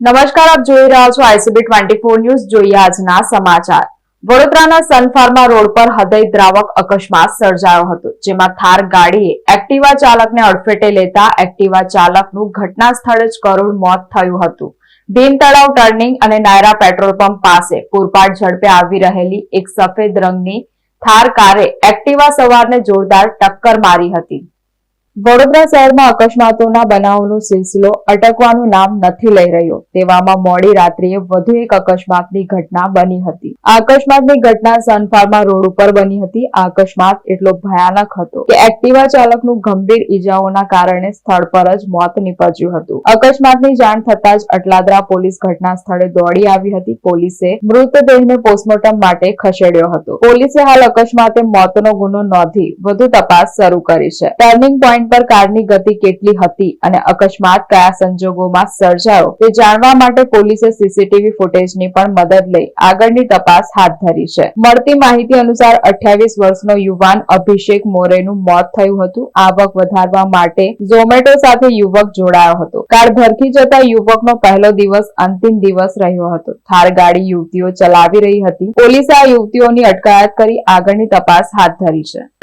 નમસ્કાર, આપ જોઈ રહ્યા છો આઈસીબી ટ્વેન્ટી ફોર ન્યૂઝ. જોઈએ આજના સમાચાર. વડોદરાના સનફાર્મા રોડ પર હૃદય દ્રાવક અકસ્માત સર્જાયો હતો, જેમાં થાર ગાડીએ એક્ટિવા ચાલકને અડફેટે લેતા એક્ટિવા ચાલકનું ઘટના સ્થળે જ કરોડ મોત થયું હતું. ભીમ તળાવ ટર્નિંગ અને નાયરા પેટ્રોલ પંપ પાસે પૂરપાટ ઝડપે આવી રહેલી એક સફેદ રંગની થાર કારે એક્ટિવા સવારને જોરદાર ટક્કર મારી હતી. વડોદરા શહેરમાં અકસ્માતોના બનાવનો સિલસિલો અટકવાનું નામ નથી લઈ રહ્યો. તેવામાં મોડી રાત્રિએ વધુ એક અકસ્માતની ઘટના બની હતી. આ અકસ્માતની ઘટના સનફાર્મા રોડ ઉપર બની હતી. આ અકસ્માત એટલો ભયાનક હતો કે એક્ટિવા ચાલકનું ગંભીર ઈજાઓના કારણે સ્થળ પર જ મોત નીપજ્યું હતું. અકસ્માતની જાણ થતા જ અટલાદરા પોલીસ ઘટના સ્થળે દોડી આવી હતી. પોલીસે મૃતદેહને પોસ્ટમોર્ટમ માટે ખસેડ્યો હતો. પોલીસે હાલ અકસ્માતે મોતનો ગુનો નોંધી વધુ તપાસ શરૂ કરી છે. ટર્નિંગ પોઈન્ટ પર કારની ગતિ કેટલી હતી અને અકસ્માત કયા સંજોગોમાં સર્જાયો તે જાણવા માટે પોલીસે સીસીટીવી ફૂટેજની પણ મદદ લઈ આગળની તપાસ હાથ ધરી છે. મળતી માહિતી અનુસાર અઠ્યાવીસ વર્ષનો યુવાન અભિષેક મોરેનું મોત થયું હતું. આવક વધારવા માટે ઝોમેટો સાથે યુવક જોડાયો હતો. કાર ધરકી જતા યુવકનો પહેલો દિવસ અંતિમ દિવસ રહ્યો હતો. થાર ગાડી યુવતીઓ ચલાવી રહી હતી. પોલીસે આ યુવતીઓની અટકાયત કરી આગળની તપાસ હાથ ધરી છે.